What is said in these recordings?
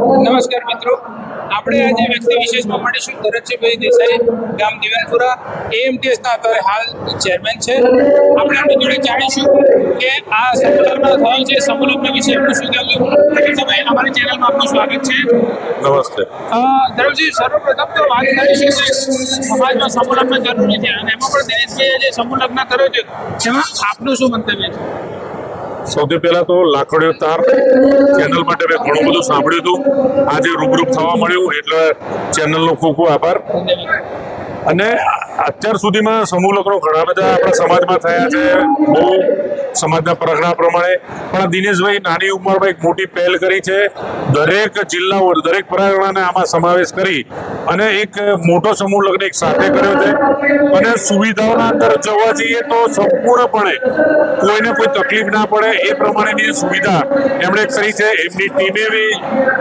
નમસ્કાર મિત્રો. આપણે આજે વ્યક્તિ વિશેષમાં મળીશું. ધરતસિંહભાઈ દેસાઈ ગામ દિવાનપુરા એએમટીએસના અત્યારે હાલ ચેરમેન છે. આપણે એમની જોડે જાણીશું કે આ સંમેલનમાં થયું છે સમૂહલગ્ન વિશે એમનું શું કહેવું ધરતસિંહભાઈ અમારી ચેનલમાં આપનું સ્વાગત છે. નમસ્તે. ધરમજી સર્વપ્રથમ તો વાત કરીશું કે સમાજમાં સમૂહલગ્ન જરૂરી છે. અને એમાં પણ દિનેશભાઈએ જે સમૂહલગ્ન કર્યો છે એમાં આપનું શું મંતવ્ય છે? સૌથી પહેલા તો લાખડીયો તાર ચેનલ માટે મેં ઘણું બધું સાંભળ્યું હતું. આજે રૂબરૂપ થવા મળ્યું, એટલે ચેનલનો ખૂબ ખૂબ આભાર. અને અત્યાર સુધીમાં સમૂહ લગ્નો ઘણા બધા આપણા સમાજમાં થયા છે, બહુ સમાજના પ્રગણા પ્રમાણે. પણ દિનેશભાઈ નાની ઉંમરમાં એક મોટી પહેલ કરી છે. દરેક જિલ્લાઓ દરેક પ્રગણાને આમાં સમાવેશ કરી અને એક મોટો સમૂહ લગ્ન એક સાથે કર્યો છે. અને સુવિધાઓના અંદર જવા જઈએ તો સંપૂર્ણપણે કોઈને કોઈ તકલીફ ના પડે, એ પ્રમાણેની સુવિધા એમણે કરી છે. એમની ટીમે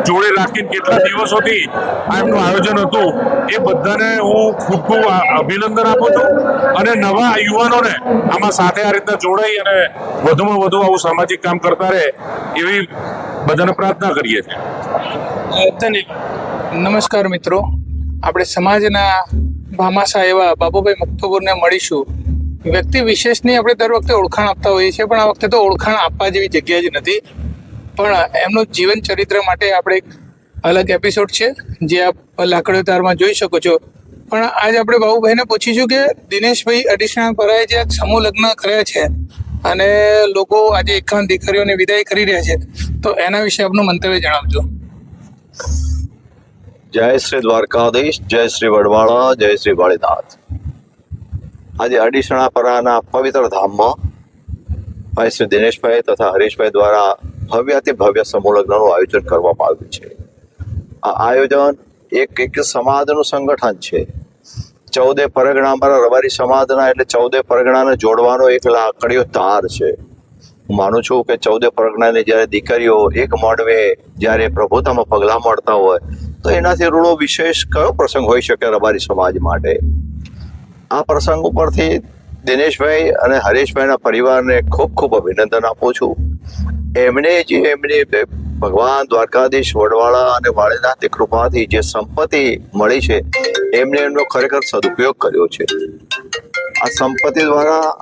જોડે રાખીને કેટલા દિવસોથી આ એમનું આયોજન હતું. એ બધાને હું ખૂબ ખૂબ અભિનંદન આપું છું. અને નવા યુવાનોને આમાં સાથે આ રીતના જોડાઈ અને વધુમાં વધુ આવું સામાજિક કામ કરતા રહે એવી બધાને પ્રાર્થના કરીએ છીએ. ધન્યવાદ. નમસ્કાર મિત્રો. આપણે સમાજના ભામાસા એવા બાબુભાઈ મુક્તપુરને મળીશું. વ્યક્તિ વિશેષની આપણે દર વખતે ઓળખાણ આપતા હોઈએ છીએ, પણ આ વખતે તો ઓળખાણ આપવા જેવી જગ્યા જ નથી. પણ એમનું જીવન ચરિત્ર માટે આપણે એક અલગ એપિસોડ છે, જે આપ લાકડીઓ તારમાં જોઈ શકો છો. પણ આજ આપણે બાબુભાઈને પૂછીશું કે દિનેશભાઈ અડીશણા પરાએ જે સમૂહ લગ્ન કર્યા છે અને લોકો આજે એકાવન દીકરીઓને વિદાય કરી રહ્યા છે, તો એના વિશે આપનું મંતવ્ય જણાવજો. જય શ્રી દ્વારકાધીશ, જય શ્રી વડવાળા જય શ્રી વાળીનાથ. આજે અડીસણાપરાના પવિત્ર ધામમાં ભાઈ શ્રી દિનેશભાઈ તથા હરીશભાઈ દ્વારા ભવ્યાતિ ભવ્ય સમૂહલગ્નનું આયોજન કરવામાં આવ્યું છે. આ આયોજન એક એક સમાજનું સંગઠન છે. ચૌદે પરગણામાં રબારી સમાજના એટલે ચૌદે પરગણાને જોડવાનો એક લાકડીઓ તાર છે. હું માનું છું કે ચૌદે પરગણાની જ્યારે દીકરીઓ એક મોડવે જ્યારે પ્રભુતામાં પગલાં મળતા હોય તો એનાથી રૂડો વિશેષ કયો પ્રસંગ હોઈ શકે રબારી સમાજ માટે? આ પ્રસંગ ઉપરથી દિનેશભાઈ અને હરેશભાઈના પરિવારને ખૂબ ખૂબ અભિનંદન આપું છું. એમણે જે એમની ભગવાન દ્વારકાધીશ વડવાળા અને વાળીનાથની કૃપાથી જે સંપત્તિ મળી છે, એમને એમનો ખરેખર સદુપયોગ કર્યો છે. આ સંપત્તિ દ્વારા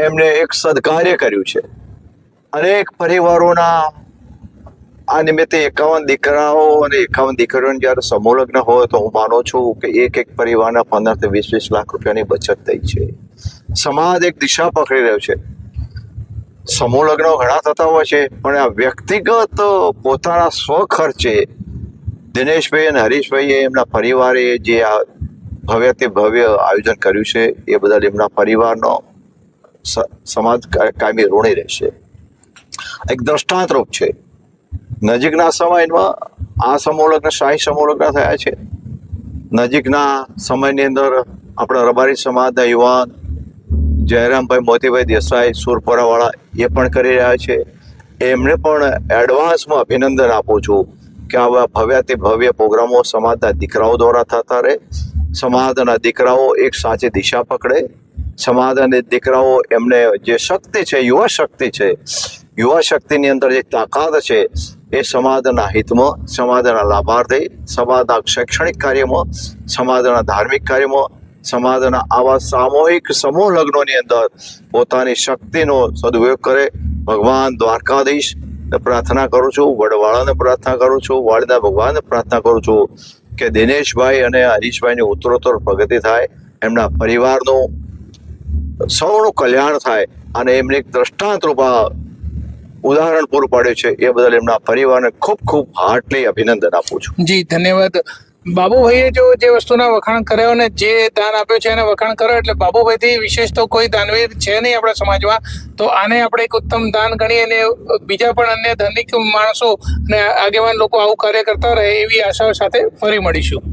એમણે એક સદકાર્ય કર્યું છે. અનેક પરિવારોના આ નિમિત્તે એકાવન દીકરાઓ અને એકાવન દીકરીઓને જ્યારે સમૂહલગ્ન હોય તો હું માનું છું કે એક એક પરિવારના પંદરથી વીસ વીસ લાખ રૂપિયાની બચત થઈ છે. સમાજ એક દિશા પકડી રહ્યો છે. સમૂહ લગ્નો ઘણા થતા હોય છે, પણ આ વ્યક્તિગત પોતાના સ્વખર્ચે દિનેશભાઈ અને હરીશભાઈએ એમના પરિવારે જે આ ભવ્યથી ભવ્ય આયોજન કર્યું છે, એ બદલ એમના પરિવારનો સમાજ કાયમી ઋણી રહેશે. એક દ્રષ્ટાંતરૂપ છે. નજીકના સમયમાં આ સમૂહ લગ્ન શાહી સમૂહ થયા છે. નજીકના સમયની અંદર આપણા રબારી સમાજના યુવાન જયરામભાઈ મોતીભાઈ દેસાઈ, સુરપરાવાળા એ પણ કરી રહ્યા છે. એમને પણ એડવાન્સમાં અભિનંદન આપું છું કે આવા ભવ્યાથી ભવ્ય પ્રોગ્રામો સમાજના દીકરાઓ દ્વારા થતા રહે. સમાજના દીકરાઓ એક સાચી દિશા પકડે. સમાજના દીકરાઓ એમને જે શક્તિ છે, યુવા શક્તિ છે, યુવા શક્તિની અંદર જે તાકાત છે એ સમાજના હિતમાં, સમાજના લાભાર્થી, સમાજના શૈક્ષણિક કાર્યમાં, સમાજના ધાર્મિક કાર્યમાં, સમાજના આવા સામૂહિક સમૂહ લગ્નોની અંદર પોતાની શક્તિનો સદુપયોગ કરે. ભગવાન દ્વારકાધીશ પ્રાર્થના કરું છું, વડવાળાને પ્રાર્થના કરું છું વાળીના ભગવાનને પ્રાર્થના કરું છું કે દિનેશભાઈ અને હરીશભાઈની ઉત્તરોત્તર પ્રગતિ થાય, એમના પરિવારનું સૌનું કલ્યાણ થાય અને એમને દ્રષ્ટાંત રૂપા ઉદાહરણ પૂરું પાડ્યું છે એ બદલ એમના પરિવારને ખૂબ ખૂબ હાર્ટલી અભિનંદન આપું છું. જી, ધન્યવાદ. બાબુભાઈએ જો જે વસ્તુના વખાણ કર્યો અને જે દાન આપ્યું છે એને વખાણ કર્યો એટલે બાબુભાઈથી વિશેષ તો કોઈ દાનવીર છે નહીં આપણા સમાજમાં. તો આને આપણે એક ઉત્તમ દાન ગણીએ અને બીજા પણ અન્ય ધનિક માણસો અને આગેવાન લોકો આવું કાર્ય કરતા રહે એવી આશાઓ સાથે ફરી મળીશું.